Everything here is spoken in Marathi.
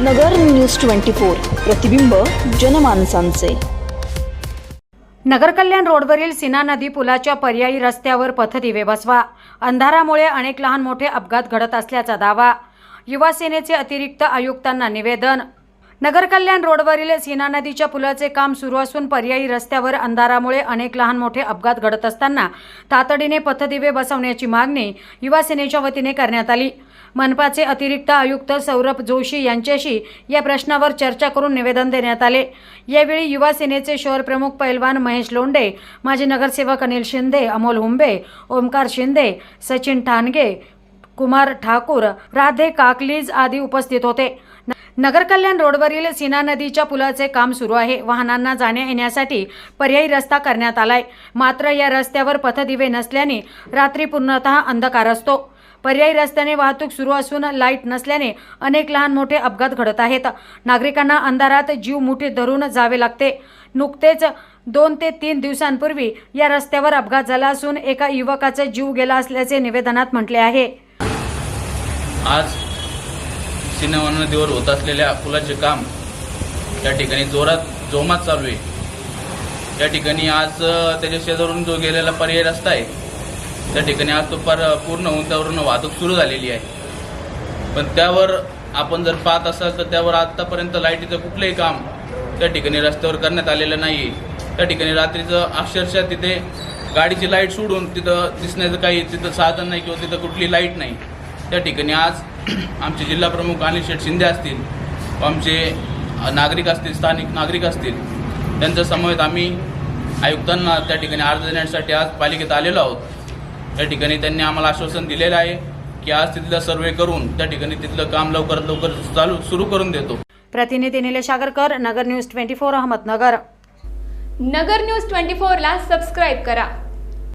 नगर न्यूज ट्वेंटी फोर प्रतिबिंब जनमानसांचे. नगरकल्याण रोडवरील सीना नदी पुलाच्या पर्यायी रस्त्यावर पथदिवे बसवा अंधारामुळे अनेक लहान मोठे अपघात घडत असल्याचा दावा. युवा सेनेचे अतिरिक्त आयुक्तांना निवेदन. नगरकल्याण रोडवरील सीना नदीच्या पुलाचे काम सुरू असून पर्यायी रस्त्यावर अंधारामुळे अनेक लहान मोठे अपघात घडत असताना तातडीने पथदिवे बसवण्याची मागणी युवासेनेच्या वतीने करण्यात आली. मनपाचे अतिरिक्त आयुक्त सौरभ जोशी यांच्याशी या प्रश्नावर चर्चा करून निवेदन देण्यात आले. यावेळी युवासेनेचे शहर प्रमुख पैलवान महेश लोंडे माजी नगरसेवक अनिल शिंदे अमोल हुंबे ओमकार शिंदे सचिन ठाणगे कुमार ठाकूर राधे काकलीज आदी उपस्थित होते. न- नगरकल्याण रोडवरील सीना नदीच्या पुलाचे काम सुरू आहे. वाहनांना जाण्या येण्यासाठी पर्यायी रस्ता करण्यात आलाय. मात्र या रस्त्यावर पथदिवे नसल्याने रात्री पूर्णतः अंधकार असतो. पर्यायी रस्त्याने वाहतूक सुरू असून लाइट नसल्याने अनेक लहान मोठे अपघात घडत आहेत. नागरिकांना अंधारात जीव मुठीत धरून जावे लागते. नुकतेच दोन ते तीन दिवसांपूर्वी या रस्त्यावर अपघात झाला असून एका युवकाचा जीव गेला असल्याचे निवेदनात म्हटले आहे. आज सिनेमा नदीवर होत असलेल्या पुलाचे काम त्या ठिकाणी जोरात जोमात चालू आहे. त्या ठिकाणी आज त्याच्या शेजारून जो गेलेला पर्याय रस्ता आहे त्या ठिकाणी आज तो पर पूर्ण उंचावरून वाहतूक सुरू झालेली आहे. पण त्यावर आपण जर पाहत असाल तर त्यावर आत्तापर्यंत लाईटीचं कुठलंही काम त्या ठिकाणी रस्त्यावर करण्यात आलेलं नाही त्या ठिकाणी रात्रीचं अक्षरशः तिथे गाडीची लाइट सोडून तिथं दिसण्याचं काही तिथं साधन नाही किंवा तिथं कुठली लाइट नाही. त्या ठिकाणी आज आमचे जिल्हा प्रमुख अनिल शेठ शिंदे असतील व आमचे नागरिक असतील स्थानिक नागरिक असतील त्यांच्या समवेत आम्ही आयुक्तांना त्या ठिकाणी अर्ज देण्यासाठी आज पालिकेत आलेलो आहोत. त्या ठिकाणी त्यांनी आम्हाला आश्वासन दिलेलं आहे की आज तिथला सर्वे करून त्या ठिकाणी तिथलं काम लवकरात लवकर चालू सुरू करून देतो. प्रतिनिधी Nilesh Agarkar Nagar news twenty four Ahmednagar. Nagar news twenty फोरला सबस्क्राईब करा.